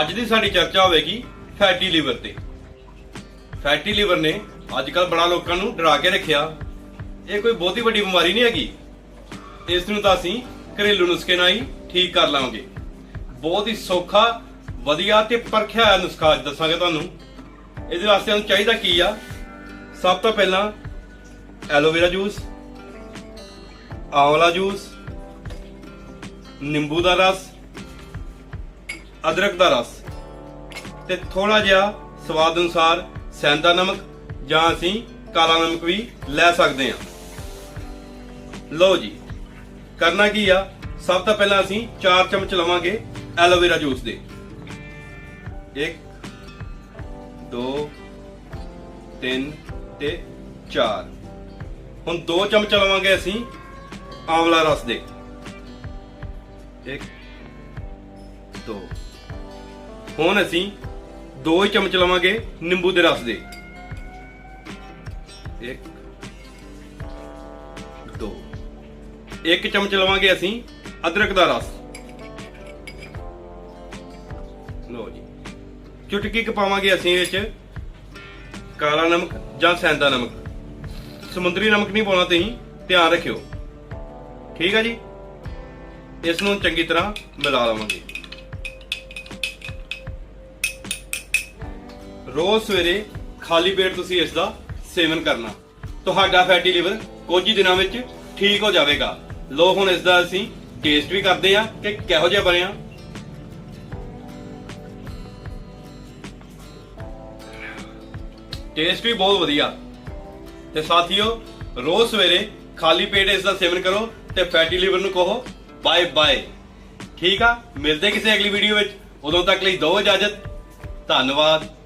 ਅੱਜ ਦੀ ਸਾਡੀ ਚਰਚਾ ਹੋਵੇਗੀ ਫੈਟੀ ਲੀਵਰ ਤੇ। ਫੈਟੀ ਲੀਵਰ ਨੇ ਅੱਜ ਕੱਲ ਬੜਾ ਲੋਕਾਂ ਨੂੰ ਡਰਾ ਕੇ ਰੱਖਿਆ। ਇਹ ਕੋਈ ਬਹੁਤੀ ਵੱਡੀ ਬਿਮਾਰੀ ਨਹੀਂ ਹੈਗੀ। ਇਸ ਨੂੰ ਤਾਂ ਅਸੀਂ ਘਰੇਲੂ ਨੁਸਖੇ ਨਾਲ ਹੀ ਠੀਕ ਕਰ ਲਾਂਗੇ। ਬਹੁਤ ਹੀ ਸੌਖਾ, ਵਧੀਆ ਤੇ ਪਰਖਿਆ ਹੋਇਆ ਨੁਸਖਾ ਅੱਜ ਦੱਸਾਂਗੇ ਤੁਹਾਨੂੰ। ਇਹਦੇ ਵਾਸਤੇ ਸਾਨੂੰ ਚਾਹੀਦਾ ਕੀ ਆ? ਸਭ ਤੋਂ ਪਹਿਲਾਂ ਐਲੋਵੇਰਾ ਜੂਸ, ਆਂਵਲਾ ਜੂਸ, ਨਿੰਬੂ ਦਾ ਰਸ ਅਦਰਕ ਦਾ ਰਸ। ਤੇ ਥੋੜਾ ਜਿਹਾ ਸਵਾਦ ਅਨੁਸਾਰ ਸੈਂਦਾ ਨਮਕ ਜਾਂ ਅਸੀਂ ਕਾਲਾ ਨਮਕ ਵੀ ਲੈ ਸਕਦੇ ਹਾਂ। ਲਓ ਜੀ, ਕਰਨਾ ਕੀ ਆ? ਸਭ ਤੋਂ ਪਹਿਲਾਂ ਅਸੀਂ 4 ਚਮਚ ਲਵਾਂਗੇ ਐਲੋਵੇਰਾ ਜੂਸ ਦੇ। 1 2 3 ਤੇ 4 ਹੁਣ 2 ਚਮਚ ਲਵਾਂਗੇ ਅਸੀਂ ਆਂਵਲਾ ਰਸ ਦੇ। 1 2 ਹੁਣ ਅਸੀਂ 2 ਹੀ ਚਮਚ ਲਵਾਂਗੇ ਨਿੰਬੂ ਦੇ ਰਸ ਦੇ। 1 2 ਇੱਕ ਚਮਚ ਲਵਾਂਗੇ ਅਸੀਂ ਅਦਰਕ ਦਾ ਰਸ। ਲਓ ਜੀ। ਚੁਟਕੀ ਕੁ ਪਾਵਾਂਗੇ ਅਸੀਂ ਇਹ 'ਚ ਕਾਲਾ ਨਮਕ ਜਾਂ ਸੈਂਦਾ ਨਮਕ। ਸਮੁੰਦਰੀ ਨਮਕ ਨਹੀਂ ਪਾਉਣਾ ਤੁਸੀਂ, ਧਿਆਨ ਰੱਖਿਓ। ਠੀਕ ਹੈ ਜੀ? ਇਸ ਨੂੰ ਚੰਗੀ ਤਰ੍ਹਾਂ ਮਿਲਾ ਲਵਾਂਗੇ। ਰੋਜ਼ ਸਵੇਰੇ ਖਾਲੀ ਪੇਟ ਤੁਸੀਂ ਇਸ ਦਾ ਸੇਵਨ ਕਰਨਾ। ਤੁਹਾਡਾ ਫੈਟੀ ਲਿਵਰ ਕੁਝ ਹੀ ਦਿਨਾਂ ਵਿੱਚ ਠੀਕ ਹੋ ਜਾਵੇਗਾ। ਲੋ ਹੁਣ ਇਸ ਦਾ ਅਸੀਂ ਟੇਸਟ ਵੀ ਕਰਦੇ ਆ ਕਿ ਕਿਹੋ ਜਿਹਾ ਬਣਿਆ। ਟੇਸਟ ਵੀ ਬਹੁਤ ਵਧੀਆ। ਤੇ ਸਾਥੀਓ, ਰੋਜ਼ ਸਵੇਰੇ ਖਾਲੀ ਪੇਟ ਇਸ ਦਾ ਸੇਵਨ ਕਰੋ ਤੇ ਫੈਟੀ ਲਿਵਰ ਨੂੰ ਕਹੋ ਬਾਏ ਬਾਏ ਠੀਕ ਆ? ਮਿਲਦੇ ਕਿਸੇ ਅਗਲੀ ਵੀਡੀਓ ਵਿੱਚ। ਉਦੋਂ ਤੱਕ ਲਈ ਦੋ ਇਜਾਜ਼ਤ। ਧੰਨਵਾਦ।